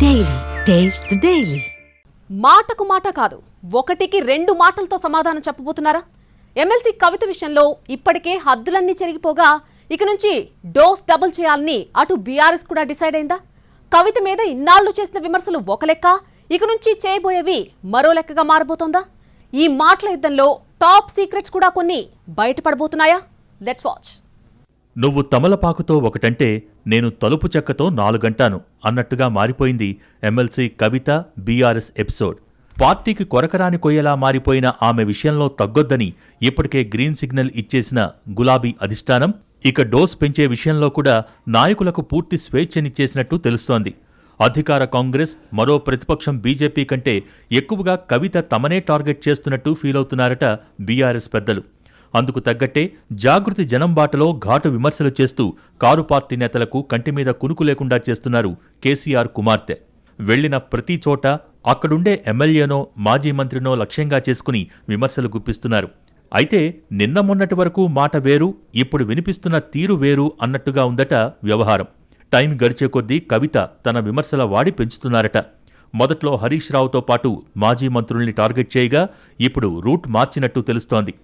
Daily taste the daily మాటకు మాట కాదు ఒకటికి రెండు మాటలతో సమాధానం చెప్పబోతున్నారా? ఎమ్మెల్సీ కవిత విషయంలో ఇప్పటికే హద్దులన్నీ చెరిగిపోగా ఇక నుంచి డోస్ డబుల్ చేయాలని అటు బీఆర్ఎస్ కూడా డిసైడ్ అయిందా? కవిత మీద ఇన్నాళ్ళు చేసిన విమర్శలు ఒక లెక్క ఇక నుంచి చేయబోయేవి మరో లెక్కగా మారబోతోందా? ఈ మాటల యుద్ధంలో టాప్ సీక్రెట్స్ కూడా కొన్ని బయటపడబోతున్నాయా? లెట్స్ వాచ్ నువ్వు తమలపాకుతో ఒకటంటే నేను తలుపు చెక్కతో నాలుగంటాను అన్నట్టుగా మారిపోయింది ఎమ్మెల్సీ కవిత బీఆర్ఎస్ ఎపిసోడ్. పార్టీకి కొరకరాని కొయ్యలా మారిపోయిన ఆమె విషయంలో తగ్గొద్దని ఇప్పటికే గ్రీన్ సిగ్నల్ ఇచ్చేసిన గులాబీ అధిష్టానం ఇక డోస్ పెంచే విషయంలో కూడా నాయకులకు పూర్తి స్వేచ్ఛనిచ్చేసినట్టు తెలుస్తోంది. అధికార కాంగ్రెస్ మరో ప్రతిపక్షం బీజేపీ కంటే ఎక్కువగా కవిత తమనే టార్గెట్ చేస్తున్నట్టు ఫీలవుతున్నారట బీఆర్ఎస్ పెద్దలు. అందుకు తగ్గట్టే జాగృతి జనం బాటలో ఘాటు విమర్శలు చేస్తూ కారు పార్టీ నేతలకు కంటి మీద కునుకు లేకుండా చేస్తున్నారు కేసీఆర్ కుమార్తె. వెళ్ళిన ప్రతి చోట అక్కడుండే ఎమ్మెల్యేనో మాజీ మంత్రినో లక్ష్యంగా చేసుకుని విమర్శలు గుప్పిస్తున్నారు. అయితే నిన్న మొన్నటి వరకు మాట వేరు ఇప్పుడు వినిపిస్తున్న తీరు వేరు అన్నట్టుగా ఉందట వ్యవహారం. టైం గడిచే కొద్దీ కవిత తన విమర్శల వాడి పెంచుతున్నారట. మొదట్లో హరీష్ రావుతో పాటు మాజీ మంత్రుల్ని టార్గెట్ చేయగా ఇప్పుడు రూట్ మార్చినట్టు తెలుస్తోంది.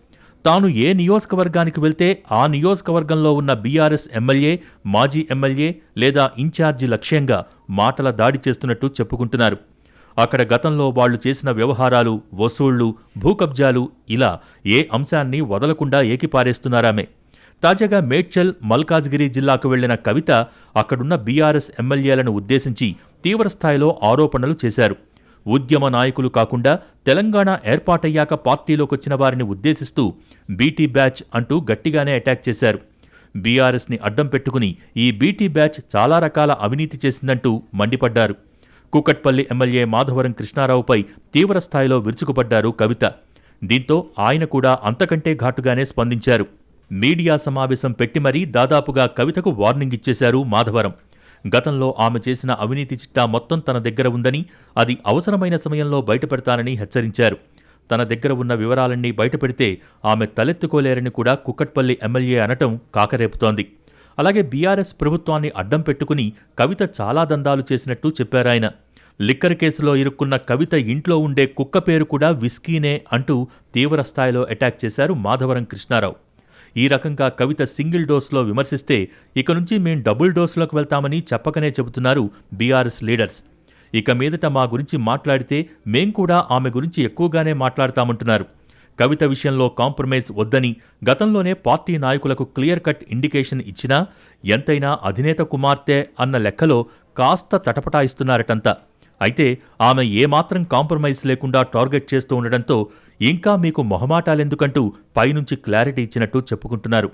తాను ఏ నియోజకవర్గానికి వెళ్తే ఆ నియోజకవర్గంలో ఉన్న బీఆర్ఎస్ ఎమ్మెల్యే మాజీ ఎమ్మెల్యే లేదా ఇన్ఛార్జి లక్ష్యంగా మాటల దాడి చేస్తున్నట్టు చెప్పుకుంటున్నారు. అక్కడ గతంలో వాళ్ళు చేసిన వ్యవహారాలు వసూళ్ళు భూకబ్జాలు ఇలా ఏ అంశాన్ని వదలకుండా ఏకిపారేస్తున్నారామే. తాజాగా మేడ్చల్ మల్కాజ్గిరి జిల్లాకు వెళ్ళిన కవిత అక్కడున్న బీఆర్ఎస్ ఎమ్మెల్యేలను ఉద్దేశించి తీవ్రస్థాయిలో ఆరోపణలు చేశారు. ఉద్యమ నాయకులు కాకుండా తెలంగాణ ఏర్పాటయ్యాక పార్టీలోకొచ్చిన వారిని ఉద్దేశిస్తూ బీటీ బ్యాచ్ అంటూ గట్టిగానే అటాక్ చేశారు. బీఆర్ఎస్ని అడ్డం పెట్టుకుని ఈ బీటీ బ్యాచ్ చాలా రకాల అవినీతి చేసిందంటూ మండిపడ్డారు. కూకట్పల్లి ఎమ్మెల్యే మాధవరం కృష్ణారావుపై తీవ్రస్థాయిలో విరుచుకుపడ్డారు కవిత. దీంతో ఆయన కూడా అంతకంటే ఘాటుగానే స్పందించారు. మీడియా సమావేశం పెట్టి మరీ దాదాపుగా కవితకు వార్నింగ్ ఇచ్చేశారు మాధవరం. గతంలో ఆమె చేసిన అవినీతి చిట్టా మొత్తం తన దగ్గర ఉందని అది అవసరమైన సమయంలో బయటపెడతానని హెచ్చరించారు. తన దగ్గర ఉన్న వివరాలన్నీ బయటపెడితే ఆమె తలెత్తుకోలేరని కూడా కుక్కట్పల్లి ఎమ్మెల్యే అనటం కాకరేపుతోంది. అలాగే బీఆర్ఎస్ ప్రభుత్వాన్ని అడ్డం పెట్టుకుని కవిత చాలా దందాలు చేసినట్టు చెప్పారాయన. లిక్కర్ కేసులో ఇరుక్కున్న కవిత ఇంట్లో ఉండే కుక్క పేరు కూడా విస్కీనే అంటూ తీవ్ర స్థాయిలో అటాక్ చేశారు మాధవరం కృష్ణారావు. ఈ రకంగా కవిత సింగిల్ డోస్లో విమర్శిస్తే ఇక నుంచి మేం డబుల్ డోస్లోకి వెళ్తామని చెప్పకనే చెబుతున్నారు బీఆర్ఎస్ లీడర్స్. ఇక మీదట మా గురించి మాట్లాడితే మేం కూడా ఆమె గురించి ఎక్కువగానే మాట్లాడతామంటున్నారు. కవిత విషయంలో కాంప్రమైజ్ వద్దని గతంలోనే పార్టీ నాయకులకు క్లియర్ కట్ ఇండికేషన్ ఇచ్చినా ఎంతైనా అధినేత కుమార్తె అన్న లెక్కలో కాస్త తటపటాయిస్తున్నారటంతా. అయితే ఆమె ఏమాత్రం కాంప్రమైజ్ లేకుండా టార్గెట్ చేస్తూ ఉండడంతో ఇంకా మీకు మొహమాటాలెందుకంటూ పైనుంచి క్లారిటీ ఇచ్చినట్టు చెప్పుకుంటున్నారు.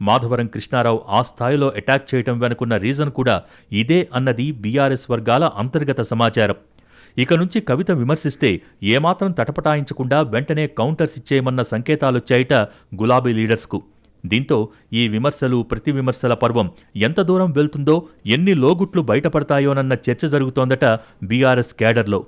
మాధవరం కృష్ణారావు ఆ స్థాయిలో అటాక్ చేయటం వెనుకున్న రీజన్ కూడా ఇదే అన్నది బీఆర్ఎస్ వర్గాల అంతర్గత సమాచారం. ఇక నుంచి కవిత విమర్శిస్తే ఏమాత్రం తటపటాయించకుండా వెంటనే కౌంటర్స్ ఇచ్చేయమన్న సంకేతాలొచ్చాయిట గులాబీ లీడర్స్కు. దీంతో ఈ విమర్శలు ప్రతి విమర్శల పర్వం ఎంత దూరం వెళ్తుందో ఎన్ని లోగుట్లు బయటపడతాయోనన్న చర్చ జరుగుతోందట బీఆర్ఎస్ క్యాడర్లో